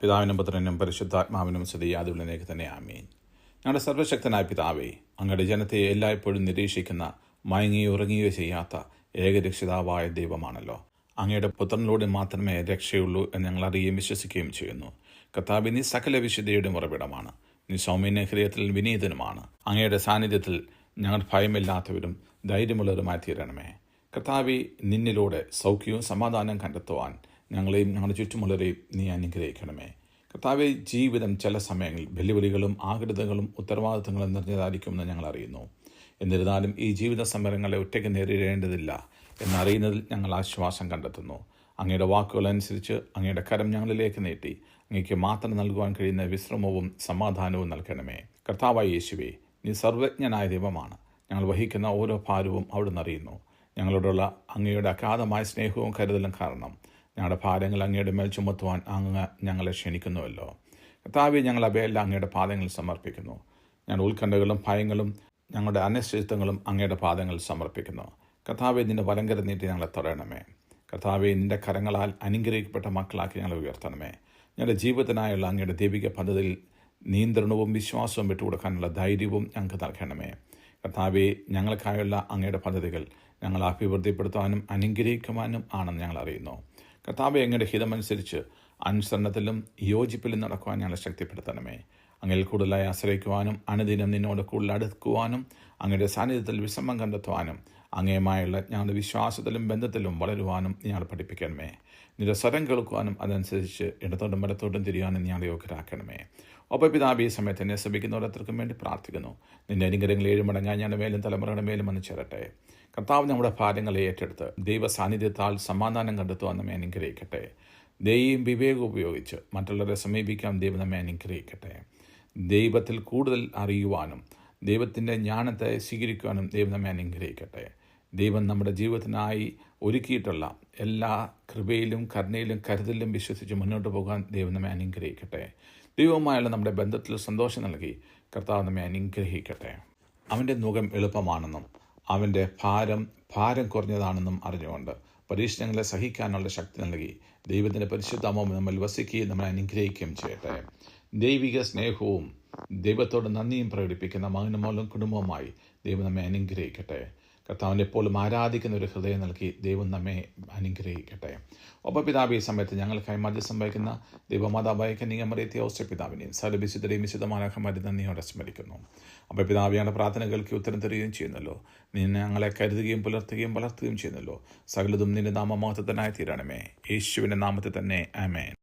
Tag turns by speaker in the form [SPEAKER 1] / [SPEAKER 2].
[SPEAKER 1] പിതാവിനും പുത്രനും പരിശുദ്ധാത്മാവിനും സ്ഥിതി ആദ്യമുള്ളതിലേക്ക് തന്നെ ആമീൻ. ഞങ്ങളുടെ സർവശക്തനായ പിതാവേ അങ്ങയുടെ ജനത്തെ എല്ലായ്പ്പോഴും നിരീക്ഷിക്കുന്ന മയങ്ങിയോ ഉറങ്ങുകയോ ചെയ്യാത്ത ഏകരക്ഷിതാവായ ദൈവമാണല്ലോ. അങ്ങയുടെ പുത്രനിലൂടെ മാത്രമേ രക്ഷയുള്ളൂ എന്ന് ഞങ്ങൾ അറിയുകയും വിശ്വസിക്കുകയും ചെയ്യുന്നു. കർത്താവ് നീ സകല വിശുദ്ധിയുടെ ഉറവിടമാണ്. നീ സൗമ്യന ഹൃദയത്തിൽ വിനീതനുമാണ്. അങ്ങയുടെ സാന്നിധ്യത്തിൽ ഞങ്ങൾ ഭയമില്ലാത്തവരും ധൈര്യമുള്ളവരുമായി തീരണമേ. കർത്താവി നിന്നിലൂടെ സൗഖ്യവും സമാധാനം കണ്ടെത്തുവാൻ ഞങ്ങളെയും ഞങ്ങളുടെ ചുറ്റുമുള്ളവരെയും നീ അനുഗ്രഹിക്കണമേ. കർത്താവെ ജീവിതം ചില സമയങ്ങളിൽ വെല്ലുവിളികളും ആകൃതകളും ഉത്തരവാദിത്തങ്ങളും നിറഞ്ഞതായിരിക്കുമെന്ന് ഞങ്ങൾ അറിയുന്നു. എന്നിരുന്നാലും ഈ ജീവിത സമരങ്ങളെ ഒറ്റയ്ക്ക് നേരിടേണ്ടതില്ല എന്നറിയുന്നതിൽ ഞങ്ങൾ ആശ്വാസം കണ്ടെത്തുന്നു. അങ്ങയുടെ വാക്കുകളനുസരിച്ച് അങ്ങയുടെ കരം ഞങ്ങളിലേക്ക് നീട്ടി അങ്ങയ്ക്ക് മാത്രം നൽകുവാൻ കഴിയുന്ന വിശ്രമവും സമാധാനവും നൽകണമേ. കർത്താവായ യേശുവേ നീ സർവജ്ഞനായ ദൈവമാണ്. ഞങ്ങൾ വഹിക്കുന്ന ഓരോ ഭാരവും അവിടുന്ന് അറിയുന്നു. ഞങ്ങളോടുള്ള അങ്ങയുടെ അഗാധമായ സ്നേഹവും കരുതലും കാരണം ഞങ്ങളുടെ ഭാരങ്ങൾ അങ്ങയുടെ മേൽ ചുമത്തുവാൻ അങ്ങ് ഞങ്ങളെ ക്ഷണിക്കുന്നുവല്ലോ. കർത്താവെ ഞങ്ങൾ അവയെല്ലാം അങ്ങയുടെ പാദങ്ങൾ സമർപ്പിക്കുന്നു. ഞങ്ങളുടെ ഉത്കണ്ഠകളും ഭയങ്ങളും ഞങ്ങളുടെ അനിശ്ചിതത്വങ്ങളും അങ്ങയുടെ പാദങ്ങൾ സമർപ്പിക്കുന്നു. കർത്താവെ നിന്റെ വലങ്കര നീട്ടി ഞങ്ങളെ തുടരണമേ കർത്താവെ നിന്റെ കരങ്ങളാൽ അനുഗ്രഹിക്കപ്പെട്ട മക്കളാക്കി ഞങ്ങളെ ഉയർത്തണമേ. ഞങ്ങളുടെ ജീവിതത്തിനായുള്ള അങ്ങയുടെ ദൈവിക പദ്ധതിയിൽ നിയന്ത്രണവും വിശ്വാസവും വിട്ടുകൊടുക്കാനുള്ള ധൈര്യവും ഞങ്ങൾക്ക് നൽകണമേ. കർത്താവെ ഞങ്ങൾക്കായുള്ള അങ്ങയുടെ പദ്ധതികൾ ഞങ്ങൾ അഭിവൃദ്ധിപ്പെടുത്താനും അനുഗ്രഹിക്കുവാനും ആണെന്ന് ഞങ്ങൾ അറിയുന്നു. കർത്താവെ അങ്ങയുടെ ഹിതമനുസരിച്ച് അനുസരണത്തിലും യോജിപ്പിലും നടക്കുവാൻ ഞങ്ങളെ ശക്തിപ്പെടുത്തണമേ. അങ്ങിൽ കൂടുതലായി ആശ്രയിക്കുവാനും അനുദിനം നിന്നോട് കൂടുതൽ അടുക്കുവാനും അങ്ങയുടെ സാന്നിധ്യത്തിൽ വിശ്രമം കണ്ടെത്തുവാനും അങ്ങേയുമായുള്ള ഞങ്ങളുടെ വിശ്വാസത്തിലും ബന്ധത്തിലും വളരുവാനും ഞങ്ങൾ പഠിപ്പിക്കണമേ. നിന്റെ സ്വരം കേൾക്കുവാനും അതനുസരിച്ച് ഇടത്തോട്ടും വലത്തോട്ടും തിരിയാനും ഞങ്ങൾ യോഗ്യരാക്കണമേ. ഒപ്പം പിതാബ് ഈ സമയത്ത് എന്നെ ശ്രമിക്കുന്ന ഓരോരുത്തർക്കും വേണ്ടി പ്രാർത്ഥിക്കുന്നു. നിന്റെ അനുഗ്രഹങ്ങൾ ഏഴ് മടങ്ങാൻ ഞങ്ങളുടെ മേലും തലമുറയുടെ മേലും വന്ന് ചേരട്ടെ. കർത്താവ് നമ്മുടെ ഭാരങ്ങളെ ഏറ്റെടുത്ത് ദൈവ സാന്നിധ്യത്താൽ സമാധാനം കണ്ടെത്തുവാൻ നമ്മെ അനുഗ്രഹിക്കട്ടെ. ദൈവം വിവേകം ഉപയോഗിച്ച് മറ്റുള്ളവരെ സമീപിക്കാൻ ദൈവം നമ്മെ അനുഗ്രഹിക്കട്ടെ. ദൈവത്തിൽ കൂടുതൽ അറിയുവാനും ദൈവത്തിന്റെ ജ്ഞാനത്തെ സ്വീകരിക്കുവാനും ദൈവം നമ്മെ അനുഗ്രഹിക്കട്ടെ. ദൈവം നമ്മുടെ ജീവിതത്തിനായി ഒരുക്കിയിട്ടുള്ള എല്ലാ കൃപയിലും കരുണയിലും കരുതലിലും വിശ്വസിച്ച് മുന്നോട്ട് പോകാൻ ദൈവം നമ്മെ അനുഗ്രഹിക്കട്ടെ. ദൈവവുമായുള്ള നമ്മുടെ ബന്ധത്തിൽ സന്തോഷം നൽകി കർത്താവ് നമ്മെ അനുഗ്രഹിക്കട്ടെ. അവന്റെ മുഖം എളുപ്പമാണെന്നും അവന്റെ ഭാരം ഭാരം കുറഞ്ഞതാണെന്നും അറിഞ്ഞുകൊണ്ട് പരീക്ഷണങ്ങളെ സഹിക്കാനുള്ള ശക്തി നൽകി ദൈവത്തിന്റെ പരിശുദ്ധമോ നമ്മിൽ വസിക്കുകയും നമ്മളെ അനുഗ്രഹിക്കുകയും ചെയ്യട്ടെ. ദൈവിക സ്നേഹവും ദൈവത്തോട് നന്ദിയും പ്രകടിപ്പിക്കുന്ന മകനും മോലും കുടുംബവുമായി ദൈവം നമ്മെ അനുഗ്രഹിക്കട്ടെ. കർത്താവിന്റെ എപ്പോഴും ആരാധിക്കുന്ന ഒരു ഹൃദയം നൽകി ദൈവം നമ്മെ അനുഗ്രഹിക്കട്ടെ. ഒപ്പം പിതാവ് ഈ സമയത്ത് ഞങ്ങൾക്കായി മധ്യസ്ഥം വഹിക്കുന്ന ദൈവമാതാവായ കന്യകമറിയത്തിയ ഓസ്റ്റ പിതാവിനെയും സലഭിശുദ്ധരെയും വിശുദ്ധമാനഹമാരി നന്ദിയോടെ സ്മരിക്കുന്നു. അപ്പോൾ ഞങ്ങളുടെ പ്രാർത്ഥനകൾക്ക് ഉത്തരം തരികയും ചെയ്യുന്നല്ലോ. നീ ഞങ്ങളെ കരുതുകയും പുലർത്തുകയും വളർത്തുകയും ചെയ്യുന്നല്ലോ. സകലതും നിന്റെ നാമമഹത്വത്തിനായി തീരണമേ. യേശുവിന്റെ നാമത്തിൽ തന്നെ. ആമേൻ.